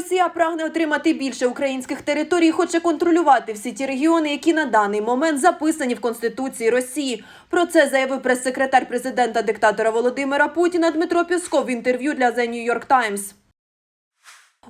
Росія прагне отримати більше українських територій, хоче контролювати всі ті регіони, які на даний момент записані в Конституції Росії. Про це заявив прес-секретар президента диктатора Володимира Путіна Дмитро Пісков в інтерв'ю для The New York Times.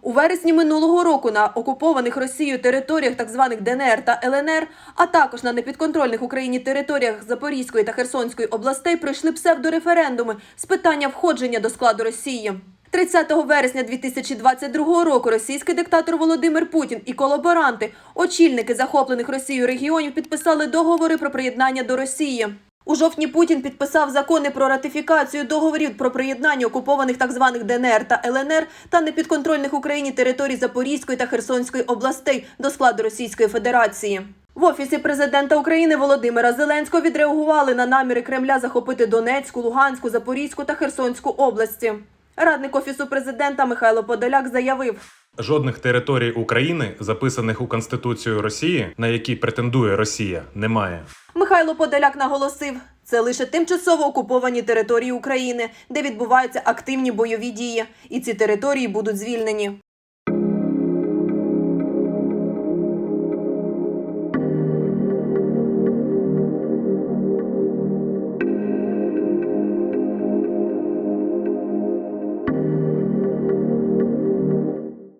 У вересні минулого року на окупованих Росією територіях так званих ДНР та ЛНР, а також на непідконтрольних Україні територіях Запорізької та Херсонської областей пройшли псевдореферендуми з питання входження до складу Росії. 30 вересня 2022 року російський диктатор Володимир Путін і колаборанти, очільники захоплених Росією регіонів, підписали договори про приєднання до Росії. У жовтні Путін підписав закони про ратифікацію договорів про приєднання окупованих так званих ДНР та ЛНР та непідконтрольних Україні територій Запорізької та Херсонської областей до складу Російської Федерації. В офісі президента України Володимира Зеленського відреагували на наміри Кремля захопити Донецьку, Луганську, Запорізьку та Херсонську області. Радник офісу президента Михайло Подоляк заявив. Жодних територій України, записаних у Конституцію Росії, на які претендує Росія, немає. Михайло Подоляк наголосив, це лише тимчасово окуповані території України, де відбуваються активні бойові дії, і ці території будуть звільнені.